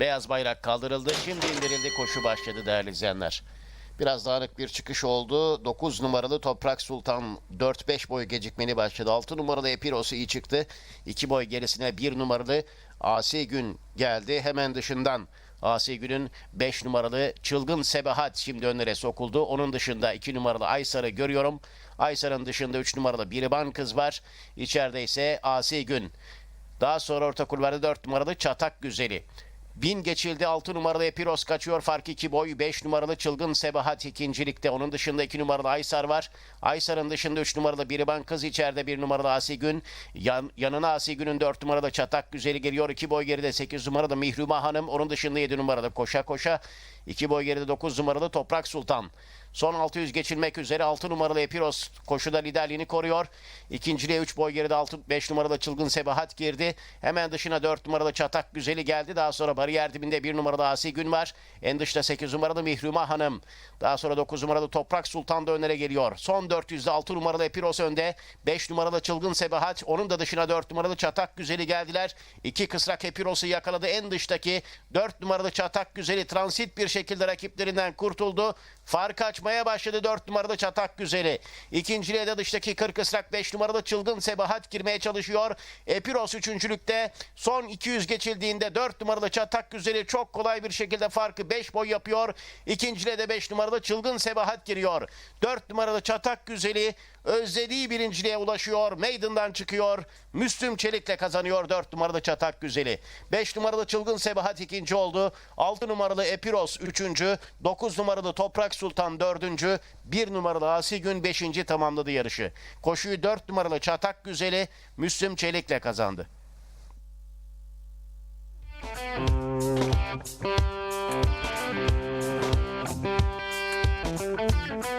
Beyaz bayrak kaldırıldı. Şimdi indirildi. Koşu başladı değerli izleyenler. Biraz dağınık bir çıkış oldu. 9 numaralı Toprak Sultan 4-5 boy gecikmeli başladı. 6 numaralı Epiros iyi çıktı. 2 boy gerisine 1 numaralı Asi Gün geldi. Hemen dışından Asi Gün'ün 5 numaralı Çılgın Sebahat şimdi önlere sokuldu. Onun dışında 2 numaralı Aysar'ı görüyorum. Aysar'ın dışında 3 numaralı Biriban kız var. İçeride ise Asi Gün. Daha sonra orta kulvarda 4 numaralı Çatak Güzeli. Bin geçildi 6 numaralı Epiros kaçıyor. Fark 2 boy 5 numaralı Çılgın Sebahat ikincilikte. Onun dışında 2 numaralı Aysar var. Aysar'ın dışında 3 numaralı Biriban Kız içeride 1 numaralı Asigün. Yan, yanına Asigün'ün 4 numaralı Çatak Güzeli geliyor. 2 boy geride 8 numaralı Mihruma Hanım. Onun dışında 7 numaralı Koşa Koşa 2 boy geride 9 numaralı Toprak Sultan. Son 600 geçilmek üzere 6 numaralı Epiros koşuda liderliğini koruyor. İkinciliğe 3 boy geride 6 5 numaralı Çılgın Sebahat girdi. Hemen dışına 4 numaralı Çatak Güzeli geldi. Daha sonra bariyer dibinde 1 numaralı Asi Gün var. En dışta 8 numaralı Mihruma Hanım. Daha sonra 9 numaralı Toprak Sultan da önlere geliyor. Son 400'de 6 numaralı Epiros önde. 5 numaralı Çılgın Sebahat. Onun da dışına 4 numaralı Çatak Güzeli geldiler. 2 kısrak Epiros'u yakaladı. En dıştaki 4 numaralı Çatak Güzeli transit bir şekilde rakiplerinden kurtuldu. Fark açmaya başladı 4 numaralı Çatak Güzeli. İkinciliğe de dıştaki 40 ısrak 5 numaralı Çılgın Sebahat girmeye çalışıyor. Epiros üçüncülükte son 200 geçildiğinde 4 numaralı Çatak Güzeli çok kolay bir şekilde farkı 5 boy yapıyor. İkinciliğe de 5 numaralı Çılgın Sebahat giriyor. 4 numaralı Çatak Güzeli özlediği birinciliğe ulaşıyor. Maiden'dan çıkıyor. Müslüm Çelik'le kazanıyor 4 numaralı Çatak Güzeli. 5 numaralı Çılgın Sebahat ikinci oldu. 6 numaralı Epiros üçüncü. 9 numaralı Toprak Sultan dördüncü. 1 numaralı Asi Gün beşinci tamamladı yarışı. Koşuyu 4 numaralı Çatak Güzeli Müslüm Çelik'le kazandı.